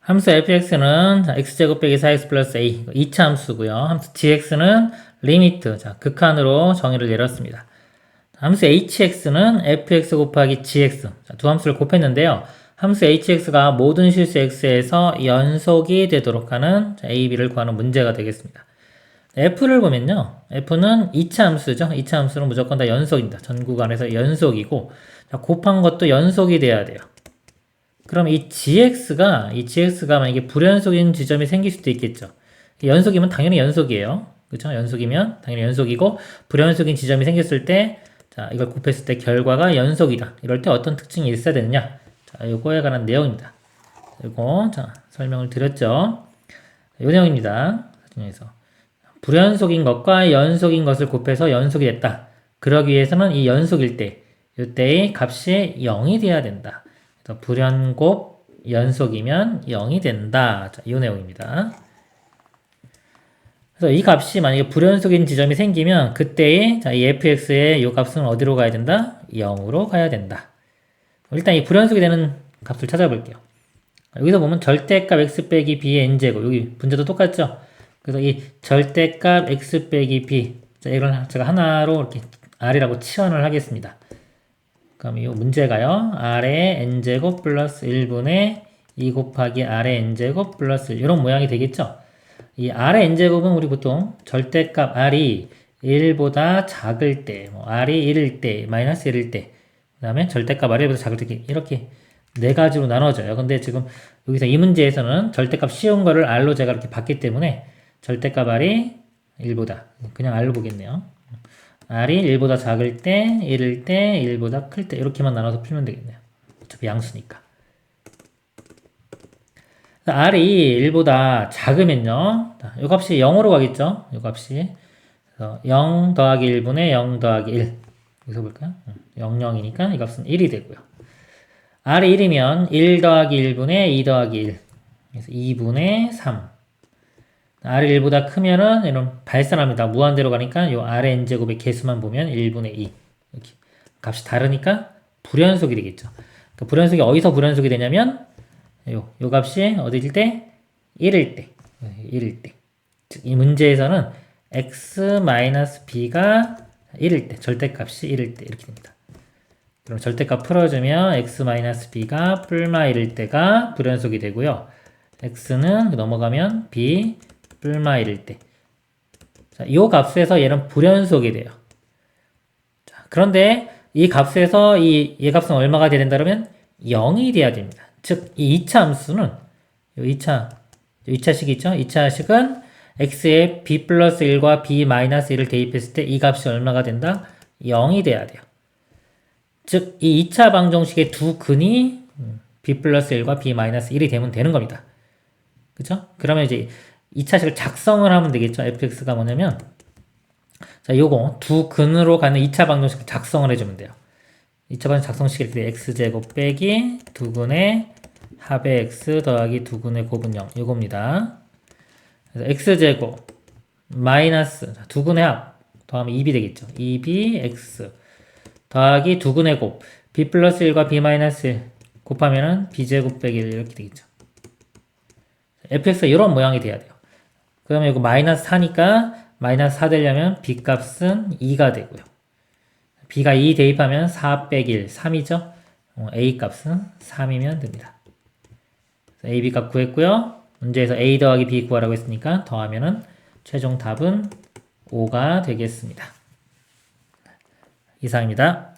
함수 fx는 자, x제곱 빼기 4x 플러스 a 2차 함수고요. 함수 gx는 리미트 자, 극한으로 정의를 내렸습니다. 함수 hx는 fx 곱하기 gx 자, 두 함수를 곱했는데요. 함수 hx가 모든 실수 x에서 연속이 되도록 하는 자, a, b를 구하는 문제가 되겠습니다. f를 보면요. f는 2차 함수죠. 2차 함수는 무조건 다 연속입니다. 전 구간에서 연속이고 자, 곱한 것도 연속이 돼야 돼요. 그럼 이 gx가 이 gx가 만약에 불연속인 지점이 생길 수도 있겠죠. 연속이면 당연히 연속이에요. 그렇죠? 연속이면 당연히 연속이고 불연속인 지점이 생겼을 때 자, 이걸 곱했을 때 결과가 연속이다. 이럴 때 어떤 특징이 있어야 되느냐? 자, 요거에 관한 내용입니다. 이거 자, 설명을 드렸죠. 이 내용입니다. 사진에서 불연속인 것과 연속인 것을 곱해서 연속이 됐다. 그러기 위해서는 이 연속일 때 이때의 값이 0이 돼야 된다. 불연곱 연속이면 0이 된다. 자, 이 내용입니다. 그래서 이 값이 만약에 불연속인 지점이 생기면 그때의 자, 이 fx의 이 값은 어디로 가야 된다? 0으로 가야 된다. 일단 이 불연속이 되는 값을 찾아볼게요. 여기서 보면 절대값 x 빼기 b의 n제곱 여기 분자도 똑같죠? 그래서 이 절대값 x 빼기 b 자, 이걸 제가 하나로 이렇게 r이라고 치환을 하겠습니다. 그럼 이 문제가요. r의 n제곱 플러스 1분의 2 곱하기 r의 n제곱 플러스 1 이런 모양이 되겠죠? 이 r의 n제곱은 우리 보통 절대값 r이 1보다 작을 때, 뭐 r이 1일 때, 마이너스 1일 때, 그 다음에 절대값 r이 1보다 작을 때 이렇게 네 가지로 나눠져요. 근데 지금 여기서 이 문제에서는 절대값 쉬운 거를 r로 제가 이렇게 봤기 때문에 절대값 r이 1보다 그냥 r로 보겠네요. R이 1보다 작을 때, 1일 때, 1보다 클 때 이렇게만 나눠서 풀면 되겠네요. 어차피 양수니까. r이 1보다 작으면요. 이 값이 0으로 가겠죠. 이 값이. 그래서 0 더하기 1분의 0 더하기 1. 여기서 볼까요? 0, 0이니까 이 값은 1이 되고요. r이 1이면 1 더하기 1분의 2 더하기 1. 그래서 2분의 3. R이 1보다 크면은 이런 발산합니다. 무한대로 가니까 요 r의 n제곱의 개수만 보면 1분의 2. 이렇게 값이 다르니까 불연속이 되겠죠. 그 불연속이 어디서 불연속이 되냐면 요, 요 값이 어디일 때? 1일 때. 1일 때. 즉, 이 문제에서는 x-b가 1일 때, 절대값이 1일 때 이렇게 됩니다. 그럼 절대값 풀어주면 x-b가 뿔마 1일 때가 불연속이 되고요. x는 넘어가면 b 뿔마 1일 때. 자, 이 값에서 얘는 불연속이 돼요. 자, 그런데 이 값에서 이, 얘 값은 얼마가 돼야 된다 그러면 0이 돼야 됩니다. 즉, 이 2차 함수는, 요 2차, 2차식 있죠? 2차식은 x에 b 플러스 1과 b 마이너스 1을 대입했을 때 이 값이 얼마가 된다? 0이 돼야 돼요. 즉, 이 2차 방정식의 두 근이 b 플러스 1과 b 마이너스 1이 되면 되는 겁니다. 그죠? 그러면 이제 2차식을 작성을 하면 되겠죠? fx가 뭐냐면, 자, 요거 두 근으로 가는 2차 방정식을 작성을 해주면 돼요. 2차 방정 작성식이 이렇게 x제곱 빼기 두 근의 합의 x 더하기 두 근의 곱은 0 이겁니다. 그래서 x제곱 마이너스 두 근의 합 더하면 2b 되겠죠. 2b x 더하기 두 근의 곱 b 플러스 1과 b 마이너스 1 곱하면은 b제곱 빼기 1 이렇게 되겠죠. fx가 이런 모양이 돼야 돼요. 그러면 이거 마이너스 4니까 마이너스 4 되려면 b 값은 2가 되고요. b가 2 대입하면 4 빼기 1, 3이죠. 어, a 값은 3이면 됩니다. a, b 값 구했고요. 문제에서 a 더하기 b 구하라고 했으니까 더하면은 최종 답은 5가 되겠습니다. 이상입니다.